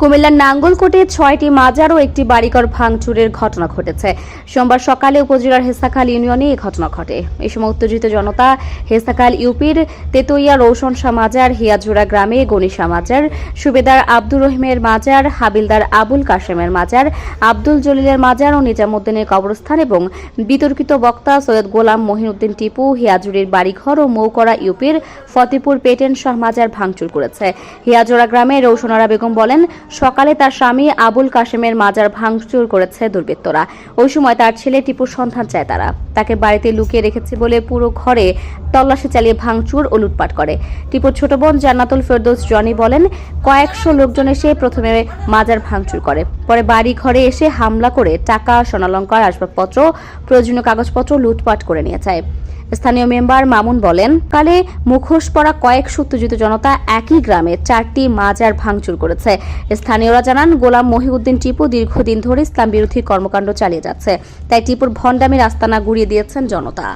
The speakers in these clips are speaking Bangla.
কুমিল্লার নাঙ্গলকোটে ছয়টি মাজার ও একটি বাড়িঘর ভাঙচুরের ঘটনা ঘটেছে। সোমবার সকালে উপজেলার হেসাখাল ইউনিয়নে এই ঘটনা ঘটে। এই সময় উত্তেজিত জনতা হেসাখাল ইউপির তেতইয়া রৌশন শাহ মাজার, হিয়াজোড়া গ্রামে গনিশা মাজার, সুবেদার আব্দুর রহিমের মাজার, হাবিলদার আবুল কাশেমের মাজার, আব্দুল জলিলের মাজার ও নিজামুদ্দিনের কবরস্থান এবং বিতর্কিত বক্তা সৈয়দ গোলাম মহিনুদ্দিন টিপু হিয়াজুরির বাড়িঘর ও মৌকরা ইউপির ফতেপুর পেটেন শাহ মাজার ভাঙচুর করেছে। হিয়াজোড়া গ্রামে রৌশনারা বেগম বলেন সকালে তার স্বামী আবুল কাশেমের মাজার ভাঙচুর করেছে দুর্বৃত্তরা। ওই সময় তার ছেলে টিপুর সন্ধান চায় তারা। তাকে বাড়িতে লুকিয়ে রেখেছে বলে পুরো ঘরে তল্লাশি চালিয়ে ভাঙচুর ও লুটপাট করে। টিপুর ছোট বোন জান্নাতুল ফেরদৌস জনি বলেন, কয়েকশো লোকজন এসে প্রথমে মাজার ভাঙচুর করে। পরে বাড়ি ঘরে এসে হামলা করে টাকা সোনালঙ্কার আসবাবপত্র, প্রয়োজনীয় কাগজপত্র লুটপাট করে নিয়ে যায়। স্থানীয় মেম্বার মামুন বলেন, কালে মুখোশ পরা কয়েক সত্যজিত জনতা একই গ্রামে চারটি মাজার ভাঙচুর করেছে। স্থানীয়রা জানান, গোলাম মহিউদ্দিন টিপু দীর্ঘদিন ধরে ইসলাম বিরোধী কর্মকাণ্ড চালিয়ে যাচ্ছে। তাই টিপুর ভণ্ডামির আস্তানা গুড়িয়ে দিয়েছেন জনতা।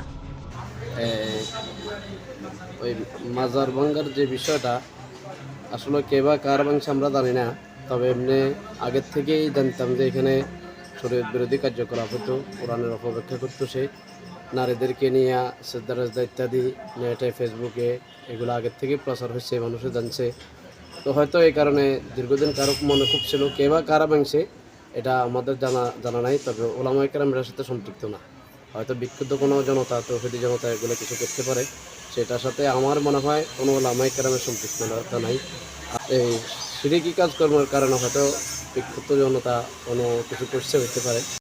মাজার ভাঙ্গার যে বিষয়টা, আসলে কে বা কার ভাঙছে আমরা জানি না। তবে এমনি আগের থেকেই জানতাম যে এখানে শরীর বিরোধী কার্যকলাপ হতো, কোরআনের অপব্যাখ্যা করতো সে নারীদেরকে নিয়ে সেদ্দারাজদা ইত্যাদি নেটে, ফেসবুকে এগুলো আগের থেকেই প্রচার হচ্ছে মানুষে জানছে। তো হয়তো এই কারণে দীর্ঘদিন কারও মনে খুব ছিল, কে বা কারা ভাঙছে, এটা আমাদের জানা জানা নাই, তবে ওলামাই কারামের সাথে সম্পৃক্ত না। হয়তো বিক্ষুব্ধ কোনো জনতা, তৌহিদি জনতা এগুলো কিছু করতে পারে, সেটার সাথে আমার মনে হয় কোনো লামাই কারামের সম্পৃক্ততা নাই। এই সিরিকি কাজকর্মের কারণে হয়তো বিক্ষুব্ধ জনতা কোনো কিছু করছে হতে পারে